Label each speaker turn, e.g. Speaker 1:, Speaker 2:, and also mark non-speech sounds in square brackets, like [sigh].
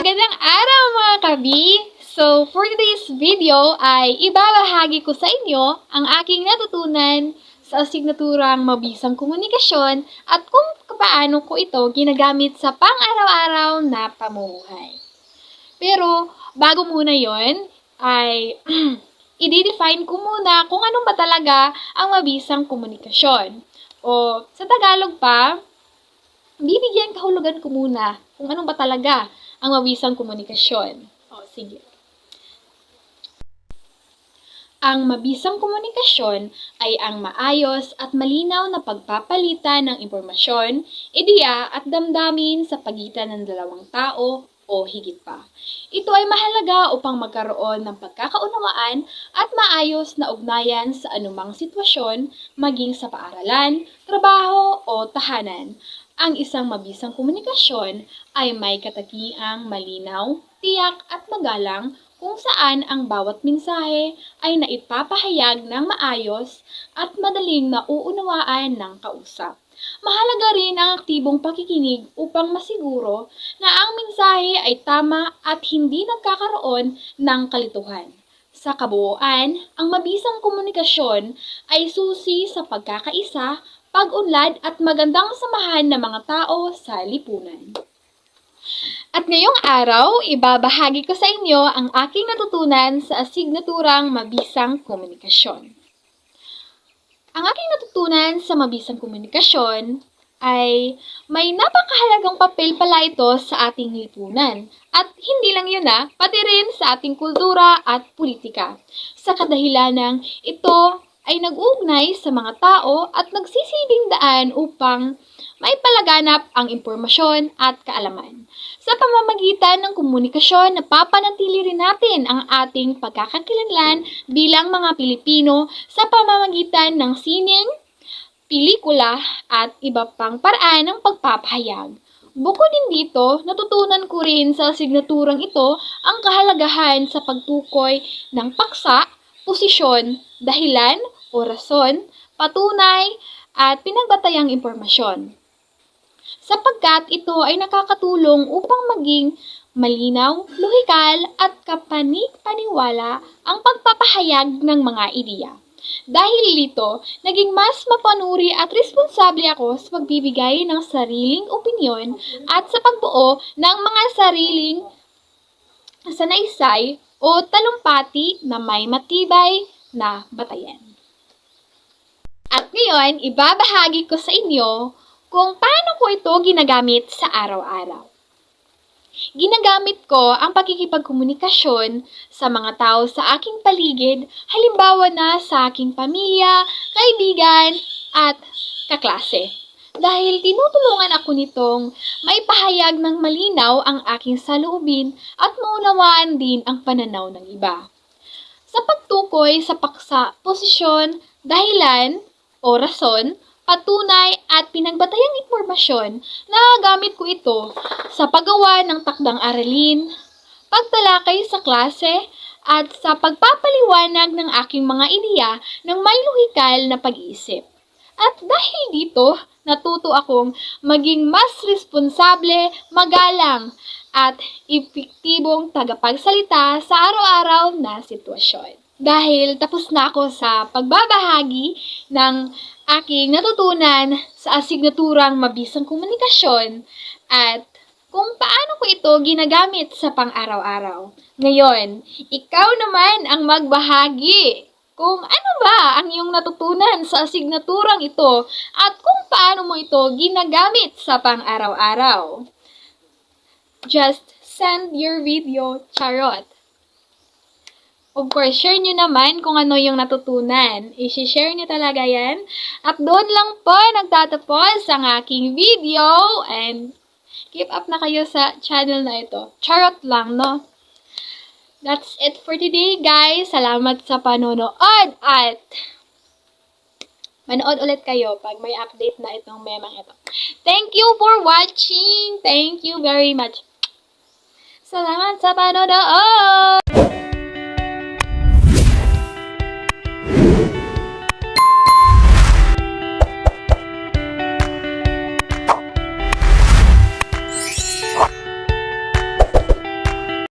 Speaker 1: Magandang araw mga kabi! So, for this video ay ibabahagi ko sa inyo ang aking natutunan sa asignaturang mabisang komunikasyon at kung paano ko ito ginagamit sa pang-araw-araw na pamumuhay. Pero, bago muna yon ay [clears throat] i-define ko muna kung anong ba talaga ang mabisang komunikasyon. O, sa Tagalog pa, bibigyan kahulugan ko muna kung anong ba talaga ang mabisang komunikasyon. O sige. Ang mabisang komunikasyon ay ang maayos at malinaw na pagpapalitan ng impormasyon, ideya at damdamin sa pagitan ng dalawang tao o higit pa. Ito ay mahalaga upang magkaroon ng pagkakaunawaan at maayos na ugnayan sa anumang sitwasyon, maging sa paaralan, trabaho o tahanan. Ang isang mabisang komunikasyon ay may katagiang malinaw, tiyak at magalang kung saan ang bawat mensahe ay naipapahayag ng maayos at madaling nauunawaan ng kausap. Mahalaga rin ang aktibong pakikinig upang masiguro na ang mensahe ay tama at hindi nagkakaroon ng kalituhan. Sa kabuuan, ang mabisang komunikasyon ay susi sa pagkakaisa, pag-unlad at magandang samahan ng mga tao sa lipunan. At ngayong araw, ibabahagi ko sa inyo ang aking natutunan sa asignaturang Mabisang Komunikasyon. Ang aking natutunan sa Mabisang Komunikasyon ay may napakahalagang papel pala ito sa ating lipunan. At hindi lang yun ah, pati rin sa ating kultura at politika. Sa kadahilan ng ito ay nag-uugnay sa mga tao at nagsisilbing daan upang may palaganap ang impormasyon at kaalaman. Sa pamamagitan ng komunikasyon, napapanatili rin natin ang ating pagkakakilanlan bilang mga Pilipino sa pamamagitan ng sining, pelikula at iba pang paraan ng pagpapahayag. Bukod din dito, natutunan ko rin sa signaturang ito ang kahalagahan sa pagtukoy ng paksa, posisyon, dahilan o rason, patunay, at pinagbatayang impormasyon sapagkat ito ay nakakatulong upang maging malinaw, lohikal at kapanik-paniwala ang pagpapahayag ng mga ideya. Dahil dito, naging mas mapanuri at responsable ako sa pagbibigay ng sariling opinyon at sa pagbuo ng mga sariling sanaysay o talumpati na may matibay na batayan. At ngayon, ibabahagi ko sa inyo kung paano ko ito ginagamit sa araw-araw. Ginagamit ko ang pakikipagkomunikasyon sa mga tao sa aking paligid, halimbawa na sa aking pamilya, kaibigan, at kaklase. Dahil tinutulungan ako nitong may pahayag ng malinaw ang aking saloobin at maunawaan din ang pananaw ng iba. Sa pagtukoy sa paksa, posisyon, dahilan o rason, patunay at pinagbatayang impormasyon, nagagamit ko ito sa paggawa ng takdang aralin, pagtalakay sa klase, at sa pagpapaliwanag ng aking mga ideya ng may luhikal na pag-iisip. At dahil dito, natuto akong maging mas responsable, magalang, at epektibong tagapagsalita sa araw-araw na sitwasyon. Dahil tapos na ako sa pagbabahagi ng aking natutunan sa asignaturang mabisang komunikasyon at kung paano ko ito ginagamit sa pang-araw-araw. Ngayon, ikaw naman ang magbahagi kung ano ba ang iyong natutunan sa asignaturang ito at kung paano mo ito ginagamit sa pang-araw-araw. Just send your video, charot. Of course, share nyo naman kung ano yung natutunan. I-share nyo talaga yan. At doon lang po nagtatapos ang aking video. And keep up na kayo sa channel na ito. Charot lang, no? That's it for today, guys. Salamat sa panonood. At manood ulit kayo pag may update na itong memang ito. Thank you for watching. Thank you very much. Salamat sa panonood!